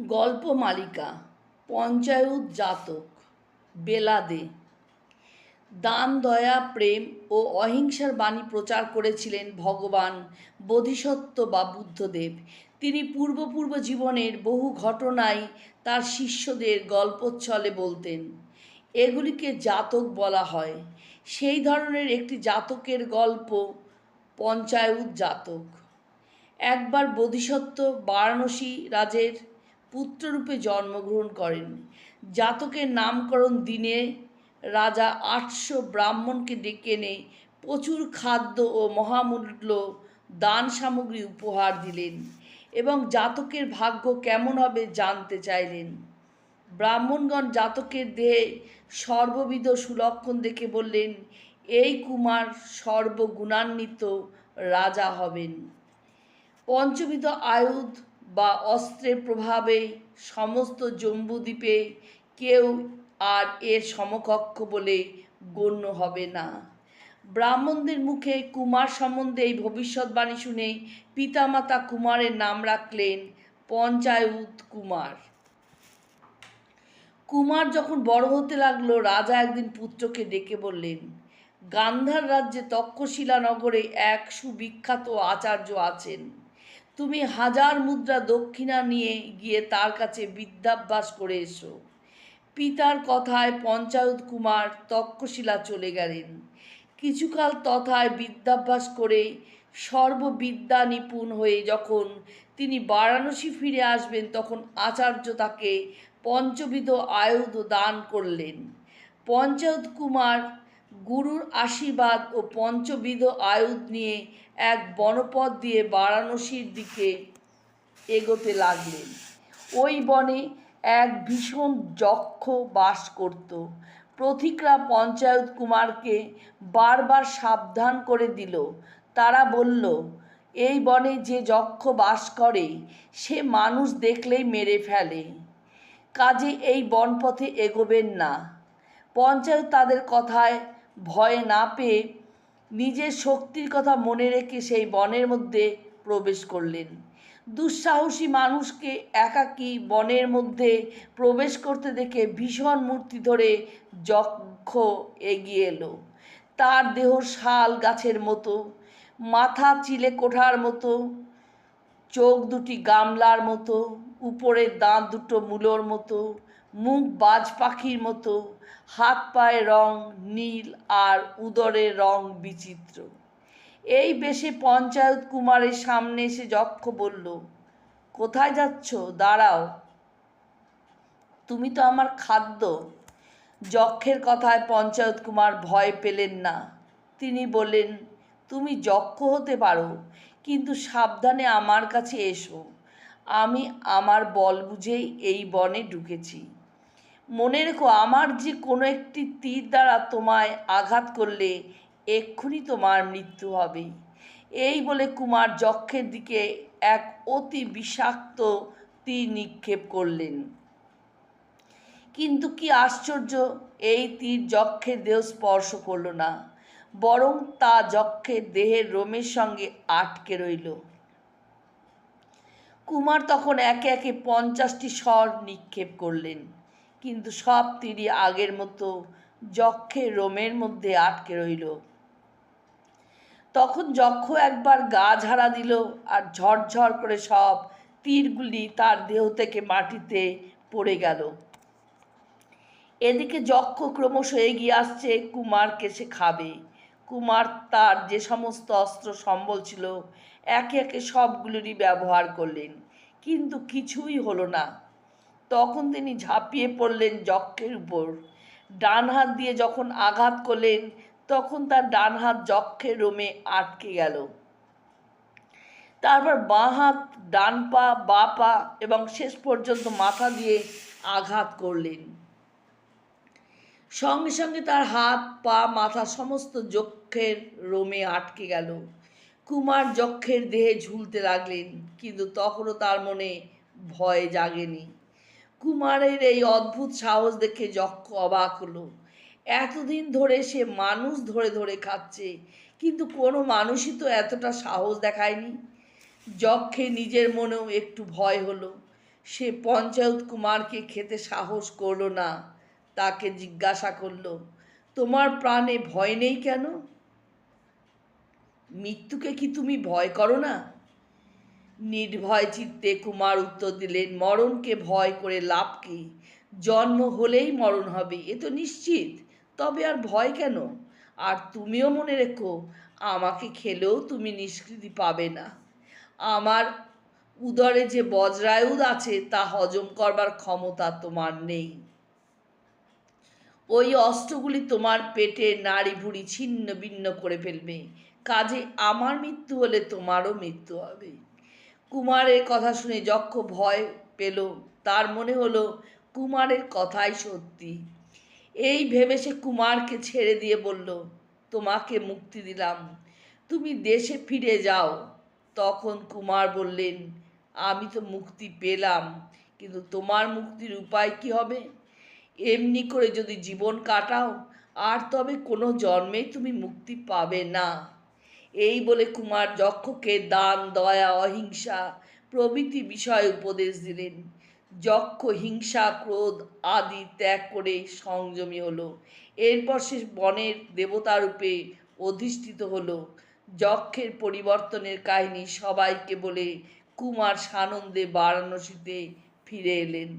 গল্প মালিকা, পঞ্চায়ত জাতক, বেলাদে। দান, দয়া, প্রেম ও অহিংসার বাণী প্রচার করেছিলেন ভগবান বোধিসত্ত্ব বা বুদ্ধদেব। তিনি পূর্বপূর্ব জীবনের বহু ঘটনাই তার শিষ্যদের গল্পচ্ছলে বলতেন। এগুলিকে জাতক বলা হয়। সেই ধরনের একটি জাতকের গল্প পঞ্চায়ত জাতক। একবার বোধিসত্ত্ব, বারাণসী রাজের পুত্ররূপে জন্মগ্রহণ করেন জাতকের নামকরণ দিনে রাজা আটশো ব্রাহ্মণকে ডেকে এনে প্রচুর খাদ্য ও মহামূল্য দান সামগ্রী উপহার দিলেন এবং জাতকের ভাগ্য কেমন হবে জানতে চাইলেন। ব্রাহ্মণগণ জাতকের দেহে সর্ববিধ সুলক্ষণ দেখে বললেন, এই কুমার সর্বগুণান্বিত রাজা হবেন। পঞ্চবিধ আয়ুধ বা অস্ত্রের প্রভাবে সমস্ত জম্বুদ্বীপে কেউ আর এর সমকক্ষ বলে গণ্য হবে না। ব্রাহ্মণদের মুখে কুমার সম্বন্ধে এই ভবিষ্যৎবাণী শুনে পিতামাতা কুমারের নাম রাখলেন পঞ্চায়ুত কুমার। কুমার যখন বড় হতে লাগল, রাজা একদিন পুত্রকে ডেকে বললেন, গান্ধার রাজ্যে তক্ষশিলা নগরে এক সুবিখ্যাত আচার্য আছেন। তুমি হাজার মুদ্রা দক্ষিণা নিয়ে গিয়ে তার কাছে বিদ্যাভ্যাস করে এসো। পিতার কথায় পঞ্চায়েত কুমার তক্ষশিলা চলে গেলেন। কিছুকাল তথায় বিদ্যাভ্যাস করে সর্ববিদ্যা নিপুণ হয়ে যখন তিনি বারাণসী ফিরে আসবেন, তখন আচার্য তাকে পঞ্চবিধ আয়ুধ দান করলেন। পঞ্চায়েত কুমার গুরুর আশীর্বাদ ও পঞ্চবিধ আয়ুধ নিয়ে এক বনপথ দিয়ে বারাণসীর দিকে এগোতে লাগলেন। ওই বনে এক ভীষণ যক্ষ বাস করত। প্রথিকরা পঞ্চায়েত কুমারকে বারবার সাবধান করে দিল। তারা বলল, এই বনে যে যক্ষ বাস করে, সে মানুষ দেখলেই মেরে ফেলে। কাজে এই বনপথে এগোবেন না। পঞ্চায়েত তাদের কথায় ভয় না পেয়ে নিজের শক্তির কথা মনে রেখে সেই বনের মধ্যে প্রবেশ করলেন। দুঃসাহসী মানুষকে একাকী বনের মধ্যে প্রবেশ করতে দেখে ভীষণ মূর্তি ধরে যক্ষ এগিয়ে এলো। তার দেহ শাল গাছের মতো, মাথা চিলে কোঠার মতো, চোখ দুটি গামলার মতো উপরের দাঁত দুটো মূলোর মতো মুখ বাজ পাখির মতো, হাত পায়ের রং নীল আর উদরের রং বিচিত্র। এই বেশে পঞ্চায়েত কুমারের সামনে এসে যক্ষ বলল, কোথায় যাচ্ছ? দাঁড়াও। তুমি তো আমার খাদ্য যক্ষের কথায় পঞ্চায়েত কুমার ভয় পেলেন না। তিনি বললেন, তুমি যক্ষ হতে পারো, কিন্তু সাবধানে আমার কাছে এসো। আমি আমার বল বুঝেই এই বনে ঢুকেছি। মনে রেখো, আমার যে কোনো একটি তীর দ্বারা তোমায় আঘাত করলে এক্ষুনি তোমার মৃত্যু হবে এই বলে কুমার যক্ষের দিকে এক অতি বিষাক্ত তীর নিক্ষেপ করলেন। কিন্তু কি আশ্চর্য, এই তীর যক্ষের দেহ স্পর্শ করল না, বরং তা যক্ষের দেহের রোমের সঙ্গে আটকে রইল। কুমার তখন একে একে পঞ্চাশটি স্বর নিক্ষেপ করলেন। কিন্তু সব তীরই আগের মতো যক্ষে রোমের মধ্যে আটকে রইল। তখন যক্ষ একবার গা ঝাড়া দিল আর ঝরঝর করে সব তীরগুলি তার দেহ থেকে মাটিতে পড়ে গেল। এদিকে যক্ষ ক্রমশ এগিয়ে আসছে, কুমারকে সে খাবে। কুমার তার যে সমস্ত অস্ত্র সম্বল ছিল, একে একে সবগুলোরই ব্যবহার করলেন। কিন্তু কিছুই হলো না। তখন তিনি ঝাঁপিয়ে পড়লেন যক্ষের উপর। ডান হাত দিয়ে যখন আঘাত করলেন, তখন তার ডান হাত যক্ষের রোমে আটকে গেল। তারপর বাঁ হাত, ডান পা, বা পা এবং শেষ পর্যন্ত মাথা দিয়ে আঘাত করলেন। সঙ্গে সঙ্গে তার হাত, পা, মাথা সমস্ত যক্ষের রোমে আটকে গেল। কুমার যক্ষের দেহে ঝুলতে লাগলেন, কিন্তু তখনও তার মনে ভয় জাগেনি। কুমারের এই অদ্ভুত সাহস দেখে যক্ষ অবাক হলো। এতদিন ধরে সে মানুষ ধরে ধরে খাচ্ছে, কিন্তু কোনো মানুষই তো এতটা সাহস দেখায়নি। যক্ষে নিজের মনেও একটু ভয় হলো। সে পঞ্চায়েত কুমারকে খেতে সাহস করল না, তাকে জিজ্ঞাসা করল, তোমার প্রাণে ভয় নেই কেন? মৃত্যুকে কি তুমি ভয় করো না? নির্ভয় চিত্তে কুমার উত্তর দিলেন, মরণকে ভয় করে লাভ কি? জন্ম হলেই মরণ হবে, এ তো নিশ্চিত। তবে আর ভয় কেন? আর তুমিও মনে রেখো, আমাকে খেলেও তুমি নিষ্কৃতি পাবে না। আমার উদরে যে বজ্রায়ুদ আছে, তা হজম করবার ক্ষমতা তোমার নেই। ওই অস্ত্রগুলি তোমার পেটে নাড়ি ভুড়ি ছিন্ন ভিন্ন করে ফেলবে। কাজে আমার মৃত্যু হলে তোমারও মৃত্যু হবে। কুমারের কথা শুনে যক্ষ ভয় পেল। তার মনে হলো, কুমারের কথাই সত্যি। এই ভেবে সে কুমারকে ছেড়ে দিয়ে বলল, তোমাকে মুক্তি দিলাম। তুমি দেশে ফিরে যাও। তখন কুমার বললেন, আমি তো মুক্তি পেলাম, কিন্তু তোমার মুক্তির উপায় কি হবে? এমনি করে যদি জীবন কাটাও, আর তবে কোনো জন্মেই তুমি মুক্তি পাবে না। এই বলে কুমার যক্ষকে দান, দয়া, অহিংসা প্রভৃতি বিষয়ে উপদেশ দিলেন। যক্ষ, হিংসা, ক্রোধ আদি ত্যাগ করে সংযমী হলো। এরপর সে বনের দেবতারূপে অধিষ্ঠিত হলো। যক্ষের পরিবর্তনের কাহিনী সবাইকে বলে কুমার সানন্দে বারাণসীতে ফিরে এলেন।